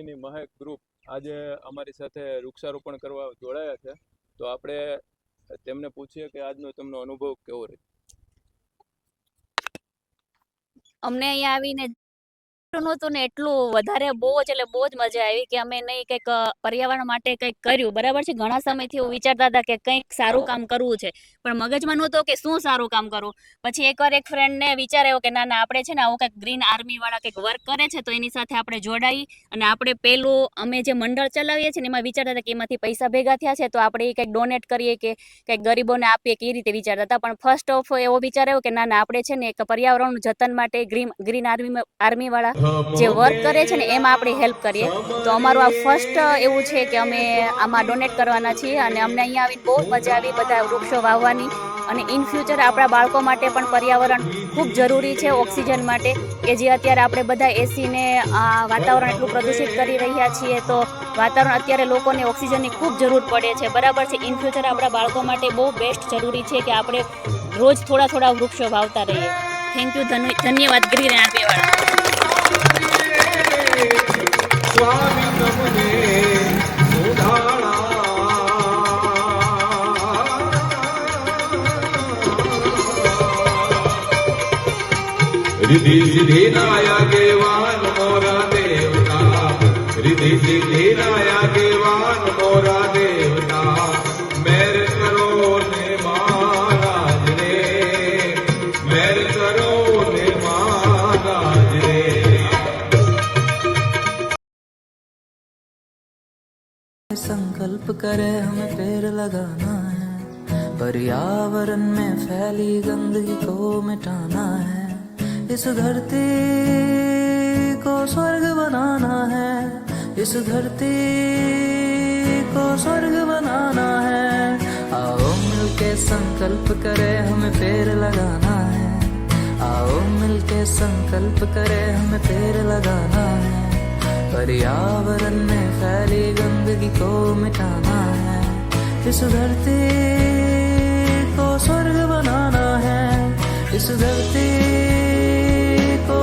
કંપનીની મહેક ગ્રુપ આજે અમારી સાથે વૃક્ષારોપણ કરવા જોડાયા છે. તો આપણે તેમને પૂછીએ કે આજનો તેમનો અનુભવ કેવો રહ્યો? અમને અહીંયા આવીને નહોતું ને એટલું વધારે બહુ જ, એટલે બહુ જ મજા આવી કે અમે નહીં કંઈક પર્યાવરણ માટે કંઈક કર્યું. બરાબર છે? ઘણા સમયથી એવું વિચારતા હતા કે કંઈક સારું કામ કરવું છે. પણ મગજમાં નહોતું કે શું સારું કામ કરવું પછી એકવાર એક ફ્રેન્ડને વિચાર આવ્યો કે ના ના, આપણે છે ને આવું કંઈક ગ્રીન આર્મી વાળા કંઈક વર્ક કરે છે તો એની સાથે આપણે જોડાઈ અને આપણે પેલું અમે જે મંડળ ચલાવીએ છીએ ને એમાં વિચારતા હતા કે એમાંથી પૈસા ભેગા થયા છે તો આપણે એ કંઈક ડોનેટ કરીએ કે કંઈક ગરીબોને આપીએ કે એ રીતે વિચારતા હતા. પણ ફર્સ્ટ ઓફ એવો વિચાર આવ્યો કે ના ના, આપણે છે ને એક પર્યાવરણનું જતન માટે ગ્રીન ગ્રીન આર્મી આર્મી વાળા જે વર્ક કરે છે ને, એમાં આપણે હેલ્પ કરીએ. તો અમારું આ ફર્સ્ટ એવું છે કે અમે આમાં ડોનેટ કરવાના છીએ અને અમને અહીંયા આવીને બહુ મજા આવી, બધા વૃક્ષો વાવવાની. અને ઇન ફ્યુચર આપણા બાળકો માટે પણ પર્યાવરણ ખૂબ જરૂરી છે, ઓક્સિજન માટે, કે જે અત્યારે આપણે બધા એસીને વાતાવરણ એટલું પ્રદૂષિત કરી રહ્યા છીએ, તો વાતાવરણ અત્યારે લોકોને ઓક્સિજનની ખૂબ જરૂર પડે છે. બરાબર છે ઇન ફ્યુચર આપણા બાળકો માટે બહુ બેસ્ટ જરૂરી છે કે આપણે રોજ થોડા થોડા વૃક્ષો વાવતા રહીએ. થેન્ક યુ ધન્યવાદ ગ્રીન આર્મી રિધિ સિદ્ધિ નાયા દેવાન મોરા દેવતા રિધિ સિદ્ધિ નાયા संकल्प करे, हमें पेड़ लगाना है। पर्यावरण में फैली गंदगी को मिटाना है। इस धरती को स्वर्ग बनाना है। इस धरती को स्वर्ग बनाना है। आओ मिलके संकल्प करे, हमें पेड़ लगाना है। आओ मिलके संकल्प करे, हमें पेड़ लगाना है। पर्यावरण में को मिटाना है इस धरती को स्वर्ग बनाना है इस धरती को